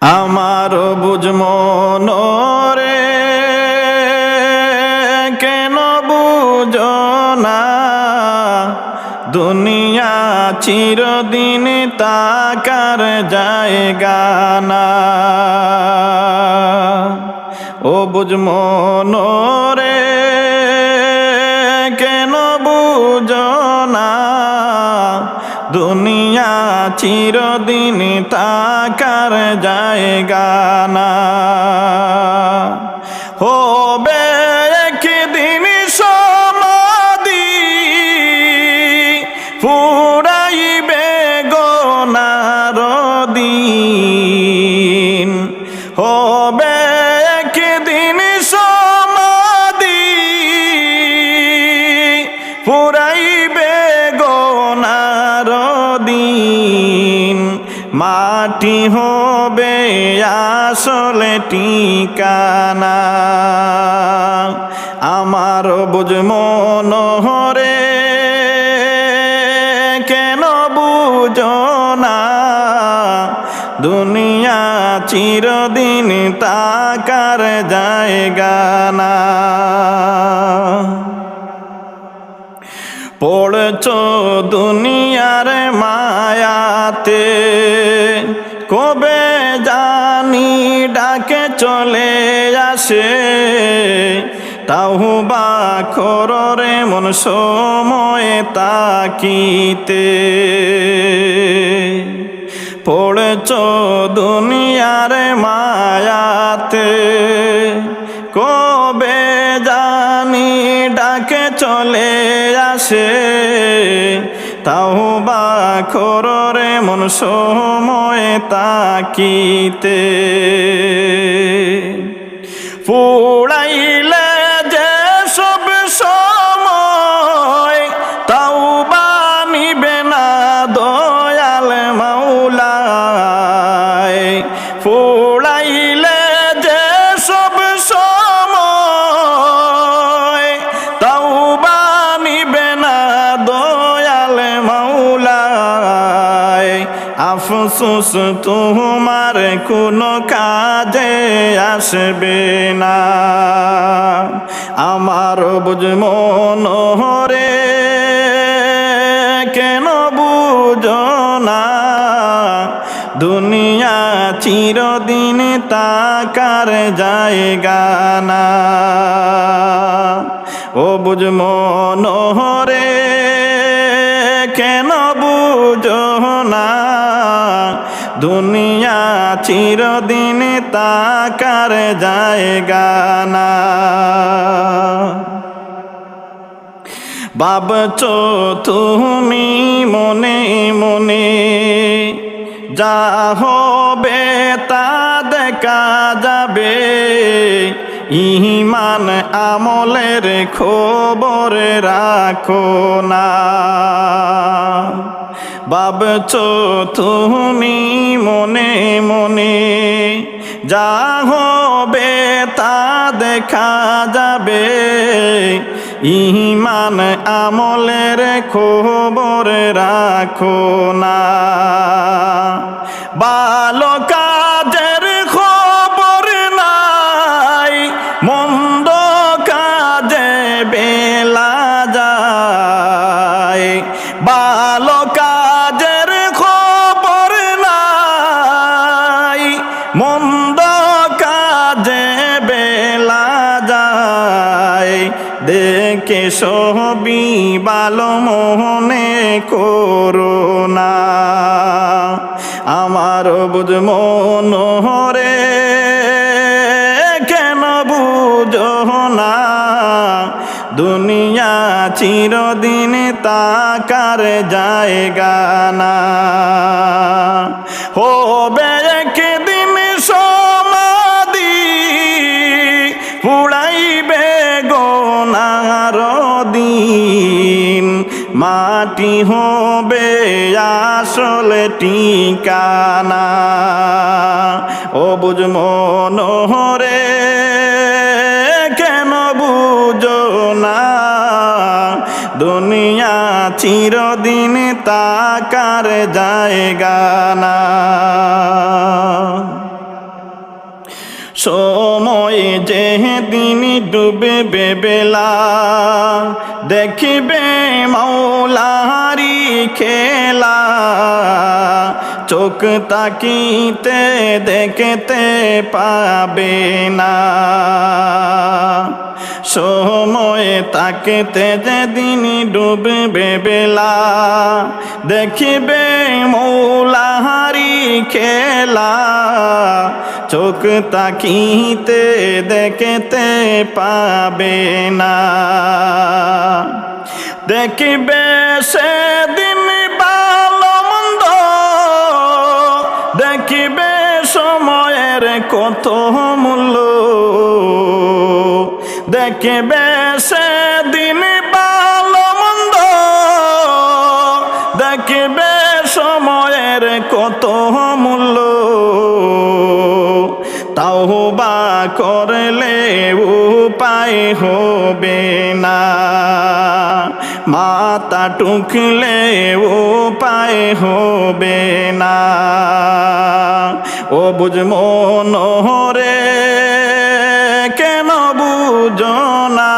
আমার বুঝমন রে কেন বুঝো না? দুনিয়া চিরদিন তাকার জায়গা না। ও বুঝমন রে কেন বুঝো না? দুনিয়া চিরদিন তাকার জায়গা না। হবে একদিন সমাধি ফুরাইবে গোনার দিন। হবে মাটি হবে আসলে ঠিকানা। আমার বুঝ মন মনোহরে কেন বুঝো না? দুনিয়া চিরদিন তাকার জায়গা না। পড়ছ দুনিয়ার চলে আসে তাহু বা খররে মন সময় তাকিতে। পড়েছ দুনিয়ার মায়াতে, কবে জানি ডাকে চলে আসে তাও বা খররে মন সময় তাকিতে। পুড়াইলে আফসোস তোমার কোনো কাজে আসবে না। আমার বুঝ মনোহরে কেন বুঝো না? দুনিয়া চিরদিন তাকার জায়গা না। ও বুঝ মনোহরে কেন দুনিয়া চিরদিন তাকার জায়গা না। ভাবছ তুমি মনে মনে যা হবে তা দেখা যাবে। ইমান আমলের খবর রাখো না। ভাবছ তুমি মনে মনে? যা হবে তা দেখা যাবে। ইমান আমলের খবর রাখো না। ভালো দেখে সবই ভালো মনে করোনা আমার বুঝ মনোহরে কেন বুঝো না? দুনিয়া চিরদিন তাকার জায়গা না। হবে মাটি হবে আসলে ঠিকানা। ও বুঝ মনোহরে কেন বুঝো না? দুনিয়া চিরদিন তাকার জায়গা না। সময় দিন ডুবে বেলা দেখিবে মৌলারি খেলা। চোখ তাকিতে দেখতে পাবে না। সময় তাকিতে যেদিন ডুববে বেলা দেখিবে মৌলাহারি খেলা। চোখ তাকিতে দেখতে পাবে না। দেখিবে সেদিন ভালো মন্দ। দেখিবে সময়ের কত মূল্য। দেখিবে সেদিন ভালো হবে না। মাতা টুকলে ও উপায় হবে না। ও বুঝ মনোহরে কেন বুঝো না?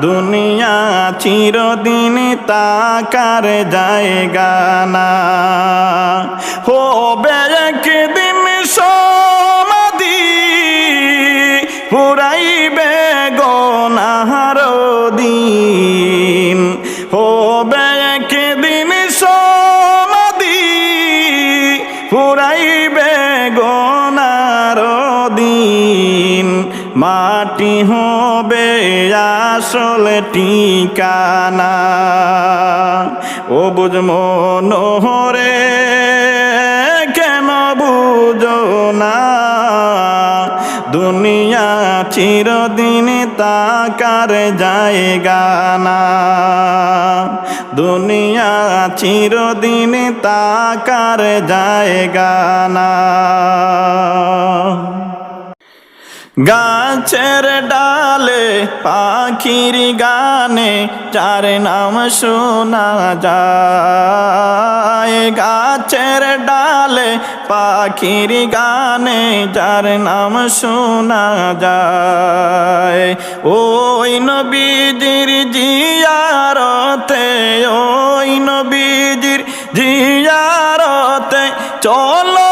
দুনিয়া চিরদিন তাকার জায়গা না। হবে মাটি হবে আসল ঠিকানা। ও বুঝ মনোহরে কেন বুঝো না? দুনিয়া চিরদিন তাকার জায়গা না। দুনিয়া চিরদিন তাকার জায়গা না। গাছের ডালে পাখির গানে চার নাম শোনা যায়। গাছের ডালে পাখির গানে যার নাম শোনা যায়। ওই নবীজির জিয়ারতে, ওই নবীজির জিয়ারতে চলো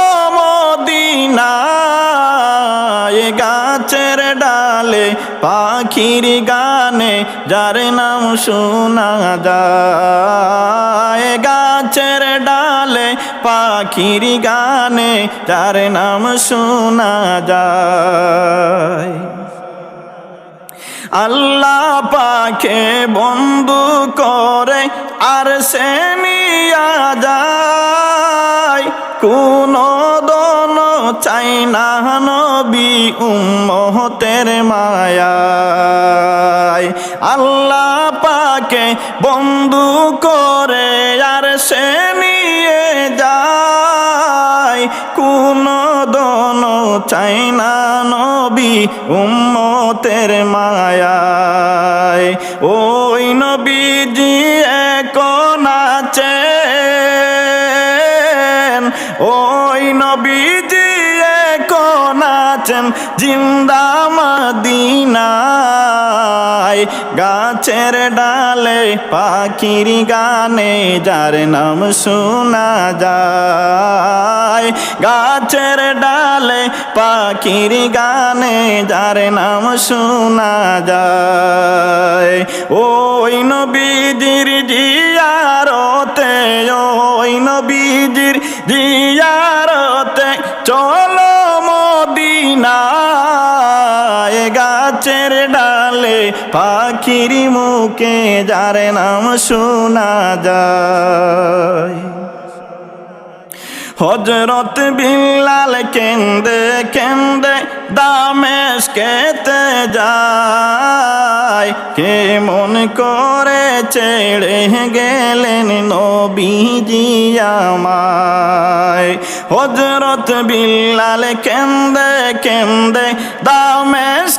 গাছের ডালে পাখির গানে যার নাম শোনা যায়। গাছের ডালে পাখির গানে যার নাম শোনা যায়। আল্লাহ পাখে বন্ধু করে আর সে নিয়া যায়। কোন চাই না নবী উম্মতের মায়ায়। আল্লাহ পাকে বন্ধু করে আর সে নিয়ে যায়। কোন দন চাই না নবী উম্মতের মায়ায়। ওই জিন্দা মদিনায় গাছের ডালে পাখির গানে যার নাম শোনা যায়। গাছের ডালে পাখির গানে যার নাম শোনা যায়। ওই নবীজির জিয়ারতে, ওই নবীজির জিয়ারতে চলো পাখির মুখে যার নাম শোনা যায়। হজরত বিল্লাল কেন্দে কেন্দে দামেশ কেতে যায়। কে মন করে ছেড়ে গেলেন নবীজি আমায়। হজরত বিল্লাল কেন্দে কেন্দে দামেশ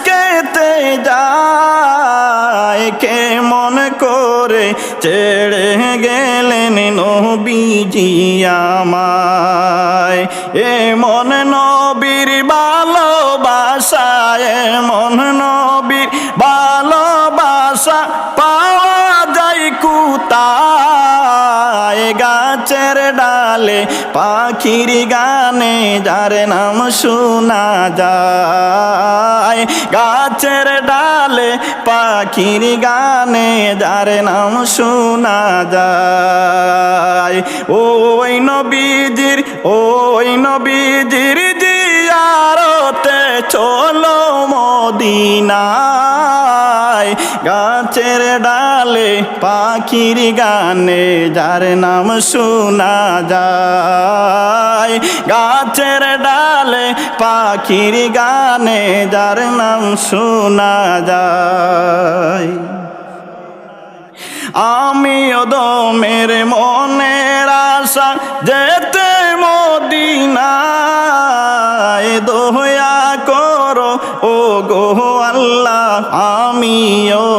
কেতে যায়, কে মন করে ছেড়ে গেলেন নবীজি আমায়? এ মন নবীর ভালো ভালোবাসায় মন নবীর ভালোবাসা পাওয়া যায় কুতায় গাছের ডালে পাখির গানে যার নাম শোনা যায়। গাছের ডালে পাখির গানে যার নাম শোনা যায়। ওই নবীজির ওই নবীজির গাছের ডালে পাখির গানে যার নাম শোনা যায়। গাছের ডালে পাখির গানে যার নাম শোনা যায়। আমিও দমের মনের আশা যেতে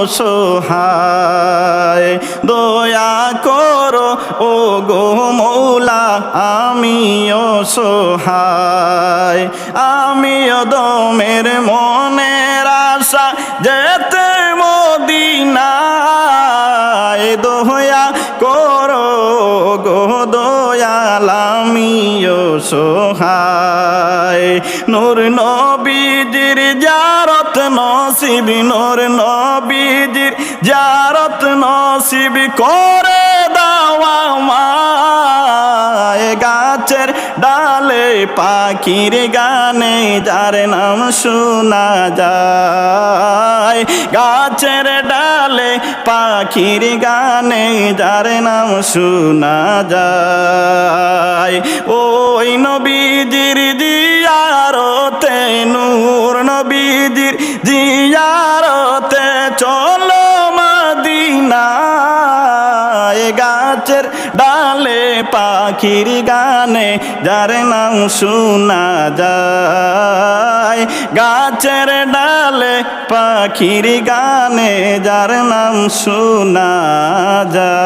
সোহায়, দয়া করো ও গো মৌলা, আমিও সোহায়। আমিও দমের মনের আশা যেতে মদিনায়। দোয়া করো গো দয়ালামিও সোহায়। নূর নবীজির জারত নসিব নূর নবীজির জারত নসিব করে দাওয়া মায় গাছের ডালে পাখির গানে যার নাম শোনা যায়। গাছের ডালে পাখির গানে যার নাম শোনা যায়। ওই নবীজির জিয়ারতে নূর জিয়ারতে চলো মদিনায়, গাছের ডালে পাখির গানে যার নাম শোনা যায়। গাছের ডালে পাখির গানে যার নাম শোনা যায়।